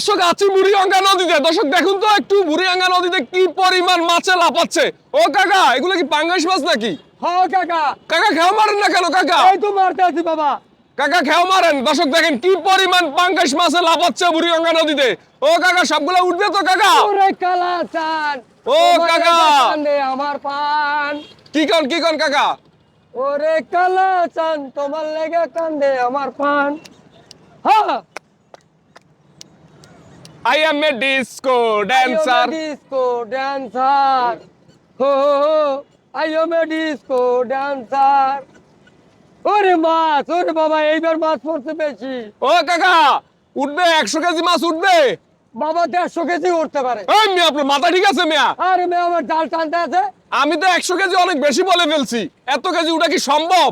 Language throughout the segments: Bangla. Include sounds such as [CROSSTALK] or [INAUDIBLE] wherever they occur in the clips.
দর্শক আছি বুড়িগঙ্গা নদীতে। দর্শক দেখুন তো একটু বুড়িগঙ্গা নদীতে কি পরিমাণ মাছে লাফাচ্ছে। ও কাকা এগুলো কি পাঙ্গাস মাছ নাকি? হ্যাঁ কাকা। কাকা খেও মারেন না কেন কাকা? এই তো মারতে আছি বাবা। কাকা খেও মারেন। দর্শক দেখেন কি পরিমাণ পাঙ্গাস মাছে লাফাচ্ছে বুড়িগঙ্গা নদীতে। ও কাকা সবগুলো উঠবে তো কাকা? ওরে কালা চান। ও কাকা। আমার পান। কি কন কি কন কাকা? ওরে কালা চান তোমার লেগে কান্দে আমার পান। হ্যাঁ। I am a disco dancer disco dancer হো আইও মে ডিস্কো ড্যান্সার ওরে মাছ ওরে বাবা এইবার মাছ পড়ছে বেশি। ও কাকা উঠবে একশো কেজি মাছ উঠবে। বাবা দেড়শো কেজি উঠতে পারে। এই মিয়া আপনার মাথা ঠিক আছে মিয়া? আরে মেয়ে আমার জাল টানতে আছে। আমি তো একশো কেজি অনেক বেশি বলে ফেলছি। এত কেজি উঠা কি সম্ভব?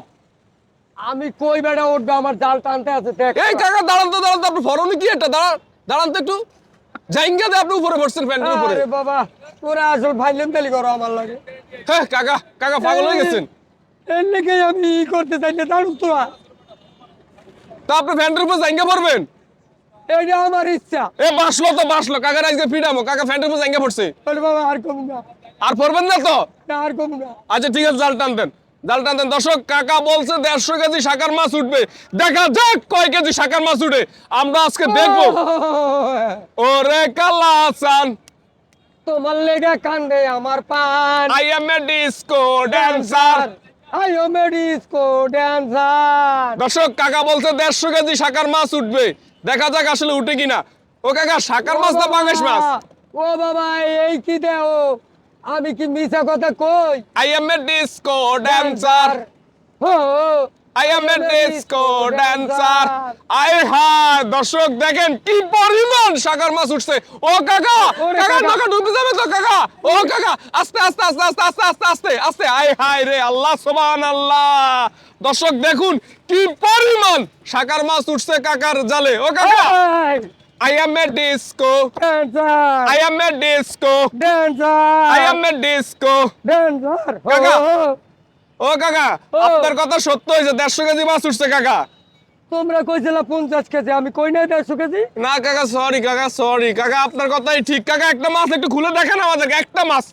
আমি কই বেড়া উঠবে আমার জাল টানতে আছে দেখ। এই কাকা দাঁড়ান তো দাঁড়ান তো আপনার ফরনি কি এটা? দাঁড়ান। দাঁড়ান তো একটু। জাইঙ্গা দিয়ে আপনি উপরে বসছেন প্যান্টের উপরে। আরে বাবা তোরা আসল ভাইলেম তেলি করো আমার লাগে। হ্যাঁ কাকা কাকা পাগল হয়ে গেছেন। এর লেগে আমি ই করতে চাইলে দাঁড়ুন তোরা তা আপনি প্যান্টের উপর জাইঙ্গা পড়বেন এইটা আমার ইচ্ছা। এ বাসলো তো বাসলো কাকার আজকে ফিডামো কাকা প্যান্টের উপর জাইঙ্গা পড়ছে। ওরে বাবা আর কম না। আর পড়বেন না তো? না, আর কম না। আচ্ছা ঠিক আছে জাল টানতেন জাল টানতেন। দর্শক কাকা বলছে দেড়শো কেজি শাকার মাছ উঠবে। দেখা যাক কয় কেজি শাকার মাছ উঠে। আমরা আজকে দেখব। [LAUGHS] ওরে কালা আসান তোমার লেগে কান্দে আমার পান। I am a disco dancer আইও মে ডিস্কো ড্যান্সার দর্শক কাকা বলছে দেড়শো কেজি শাকার মাছ উঠবে। দেখা যাক আসলে উঠে কিনা। ও কাকা শাকার মাছ না বাংলাদেশ মাছ? ও বাবা এই কি দেও আমি কি মিছা কথা কই? I am a disco dancer O I am a disco dancer I হায় দর্শক দেখেন কি পরিমাণ শাকার মাছ উঠছে। ও কাকা কাকা। নৌকা ডুবে যাবে তো কাকা? ও কাকা আস্তে আস্তে আস্তে আস্তে আস্তে আস্তে আস্তে আস্তে আয় হায় রে আল্লাহ সুবহান আল্লাহ দর্শক দেখুন কি পরিমাণ শাকার মাছ উঠছে কাকার জালে। ও কাকা। I am a disco dancer I am a disco dancer I am a disco dancer কাকা। ও কাকা ও। আপনার কথা সত্য হয়েছে দেড়শো কেজি মাছ উঠছে কাকা। তোমরা কইছিলা পঞ্চাশ কেজি আমি কই নাই দেড়শো কেজি? না কাকা সরি কাকা সরি কাকা আপনার কথাই ঠিক। কাকা একটা মাছ একটু খুলে দেখান আমাদেরকে একটা মাছ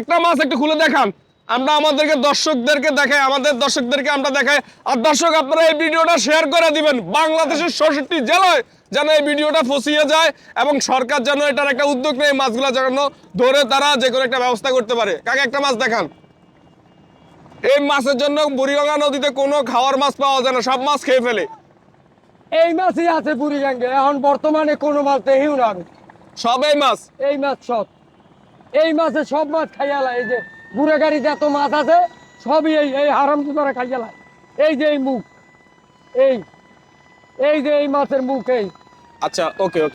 একটা মাছ একটু খুলে দেখান। আমরা আমাদেরকে দর্শকদেরকে দেখাই আমাদের দর্শকদেরকে আমরা দেখাই। আর দর্শক আপনারা এই ভিডিওটা শেয়ার করে দিবেন। বাংলাদেশের ষষ্ঠটি জেলায় যেন এই ভিডিওটা ফসিয়ে যায় এবং সরকার যেন এটার একটা উদ্যোগ নেয় মাছগুলো যেন ধরে তারা যে কোনো একটা ব্যবস্থা করতে পারে। কাকে একটা মাছ দেখান? এই মাছের জন্য বুড়িগঙ্গা নদীতে কোনো খাওয়ার মাছ পাওয়া যায় না সব মাছ খেয়ে ফেলে। এই মাছই আছে বুড়ি গাঙ্গে এখন বর্তমানে কোনো মাছ দেখিও না সব এই মাছ? এই মাছ সব। এই মাছে সব মাছ খাইয়ালা এই যে বুড়া গাড়ি যত মাছ আছে, সবই এই এই হারাম করে খাইয়ালা এই যে এই মুখ, এই এই যে এই মাছের মুখ, এই। আচ্ছা ওকে ওকে।